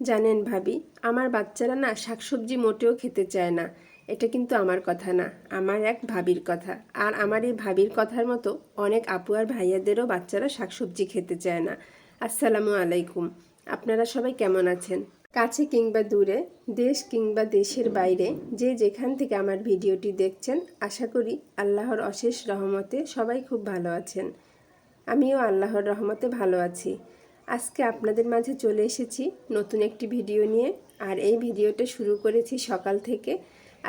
জানেন ভাবি, আমার বাচ্চারা না শাকসবজি মোটেও খেতে চায় না। এটা কিন্তু আমার কথা না, আমার এক ভাবির কথা। আর আমার এই ভাবির কথার মতো অনেক আপু আর ভাইয়াদেরও বাচ্চারা শাকসবজি খেতে চায় না। আসসালামু আলাইকুম। আপনারা সবাই কেমন আছেন? কাছে কিংবা দূরে, দেশ কিংবা দেশের বাইরে, যে যেখান থেকে আমার ভিডিওটি দেখছেন, আশা করি আল্লাহর অশেষ রহমতে সবাই খুব ভালো আছেন। আমিও আল্লাহর রহমতে ভালো আছি। আজকে আপনাদের মাঝে চলে এসেছি নতুন একটি ভিডিও নিয়ে। আর এই ভিডিওটা শুরু করেছি সকাল থেকে।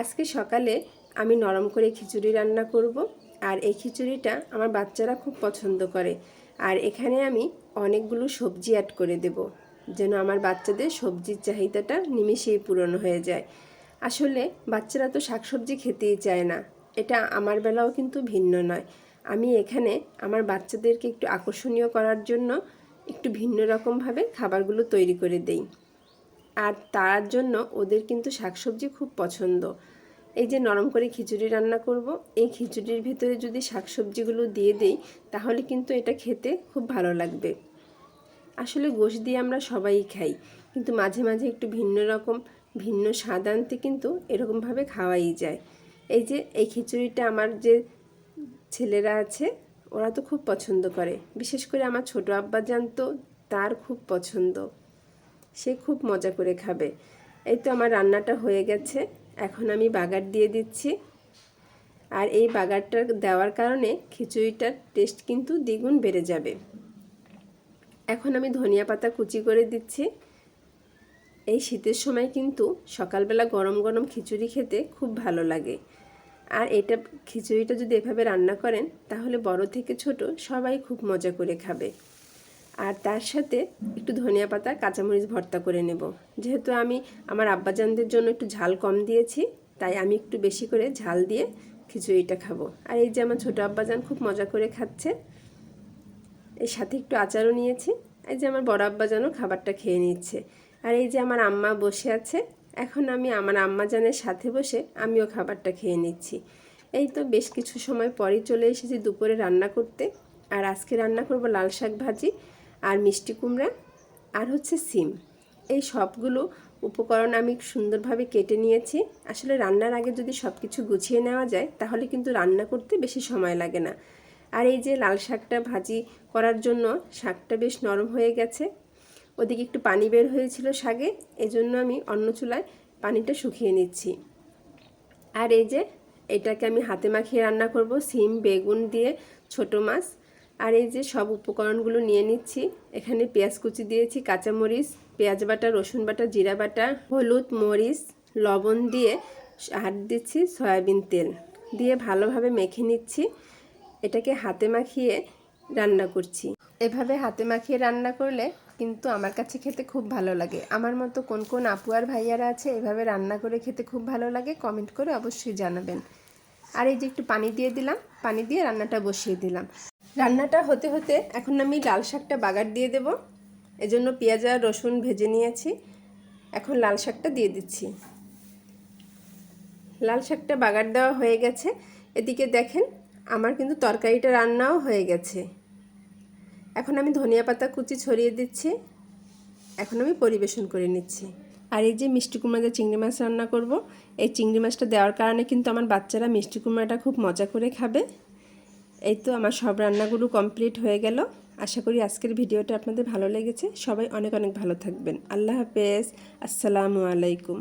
আজকে সকালে আমি নরম করে খিচুড়ি রান্না করব। আর এই খিচুড়িটা আমার বাচ্চারা খুব পছন্দ করে। আর এখানে আমি অনেকগুলো সবজি অ্যাড করে দেব, যেন আমার বাচ্চাদের সবজির চাহিদাটা নিমিষেই পূরণ হয়ে যায়। আসলে বাচ্চারা তো শাকসবজি খেতেই চায় না। এটা আমার বেলাও কিন্তু ভিন্ন নয়। আমি এখানে আমার বাচ্চাদেরকে একটু আকর্ষণীয় করার জন্য একটু ভিন্ন রকমভাবে খাবারগুলো তৈরি করে দেই। আর তার জন্য ওদের কিন্তু শাকসবজি খুব পছন্দ। এই যে নরম করে খিচুড়ি রান্না করব, এই খিচুড়ির ভিতরে যদি শাকসবজিগুলো দিয়ে দেই, তাহলে কিন্তু এটা খেতে খুব ভালো লাগবে। আসলে গোশ দিয়ে আমরা সবাই খাই, কিন্তু মাঝে মাঝে একটু ভিন্ন রকম, ভিন্ন স্বাদ আনতে কিন্তু এরকমভাবে খাওয়াই যায়। এই যে, এই খিচুড়িটা আমার যে ছেলেরা আছে ওরা তো খুব পছন্দ করে। বিশেষ করে আমার ছোট আব্বাজান তো তার খুব পছন্দ। সে খুব মজা করে খাবে। এই তো আমার রান্নাটা হয়ে গেছে। এখন আমি বাগার দিয়ে দিচ্ছি। আর এই বাগারটা দেওয়ার কারণে খিচুড়িটার টেস্ট কিন্তু দ্বিগুণ বেড়ে যাবে। এখন আমি ধনিয়া পাতা কুচি করে দিচ্ছি। এই শীতের সময় কিন্তু সকালবেলা গরম গরম খিচুড়ি খেতে খুব ভালো লাগে। আর এটা খিচুড়িটা যদি এভাবে রান্না করেন, তাহলে বড় থেকে ছোট সবাই খুব মজা করে খাবে। আর তার সাথে একটু ধনিয়া পাতা, কাঁচামরিচ ভর্তা করে নেব। যেহেতু আমি আমার আব্বাজানদের জন্য একটু ঝাল কম দিয়েছি, তাই আমি একটু বেশি করে ঝাল দিয়ে খিচুড়িটা খাব। আর এই যে আমার ছোটো আব্বাজান খুব মজা করে খাচ্ছে, এর সাথে একটু আচারও নিয়েছি। এই যে আমার বড় আব্বাজানও খাবারটা খেয়ে নিচ্ছে। আর এই যে আমার আম্মা বসে আছে এখন আমি আমার আম্মাজানের সাথে বসে আমিও খাবারটা খেয়ে নিচ্ছি। এই তো বেশ কিছু সময় পরেই চলে এসেছি দুপুরে রান্না করতে। আর আজকে রান্না করব লাল শাক ভাজি আর মিষ্টি কুমড়া আর হচ্ছে সিম। এই সবগুলো উপকরণ আমি সুন্দরভাবে কেটে নিয়েছি। আসলে রান্নার আগে যদি সব কিছু গুছিয়ে নেওয়া যায়, তাহলে কিন্তু রান্না করতে বেশি সময় লাগে না। আর এই যে লাল শাকটা ভাজি করার জন্য শাকটা বেশ নরম হয়ে গেছে। ওদিকে একটু পানি বের হয়েছিল শাকে এজন্য আমি অন্য চুলায় পানিটা শুকিয়ে নিচ্ছি। আর এই যে, এটাকে আমি হাতে মাখিয়ে রান্না করব, সিম, বেগুন দিয়ে ছোট মাছ। আর এই যে, সব উপকরণগুলো নিয়ে নিচ্ছি। এখানে পেঁয়াজ কুচি দিয়েছি, কাঁচামরিচ, পেঁয়াজ বাটা, রসুন বাটা, জিরা বাটা, হলুদ, মরিচ, লবণ দিয়ে আর দিচ্ছি সয়াবিন তেল। দিয়ে ভালোভাবে মেখে নিচ্ছি। এটাকে হাতে মাখিয়ে রান্না করছি। এভাবে হাতে মাখিয়ে রান্না করলে কিন্তু আমার কাছে খেতে খুব ভালো লাগে। আমার মতো কোন কোন আপু আর ভাইয়ারা আছে, এভাবে রান্না করে খেতে খুব ভালো লাগে কমেন্ট করে অবশ্যই জানাবেন। আর এই যে একটু পানি দিয়ে দিলাম, পানি দিয়ে রান্নাটা বসিয়ে দিলাম। রান্নাটা হতে হতে এখন আমি লাল শাকটা বাগার দিয়ে দেব। এজন্য পেঁয়াজ আর রসুন ভেজে নিয়েছি। এখন লাল শাকটা দিয়ে দিচ্ছি। লাল শাকটা বাগার দেওয়া হয়ে গেছে। এদিকে দেখেন, আমার কিন্তু তরকারিটা রান্নাও হয়ে গেছে। এখন আমি ধনিয়া পাতা কুচি ছড়িয়ে দিচ্ছি। এখন আমি পরিবেশন করে নিচ্ছি। আর এই যে মিষ্টি কুমড়া চিংড়ি মাছ রান্না করব, এই চিংড়ি মাছটা দেওয়ার কারণে কিন্তু আমার বাচ্চারা মিষ্টি কুমড়াটা খুব মজা করে খাবে। এই তো আমার সব রান্নাগুলো কমপ্লিট হয়ে গেল। আশা করি আজকের ভিডিওটা আপনাদের ভালো লেগেছে। সবাই অনেক অনেক ভালো থাকবেন। আল্লাহ হাফেজ। আসসালামু আলাইকুম।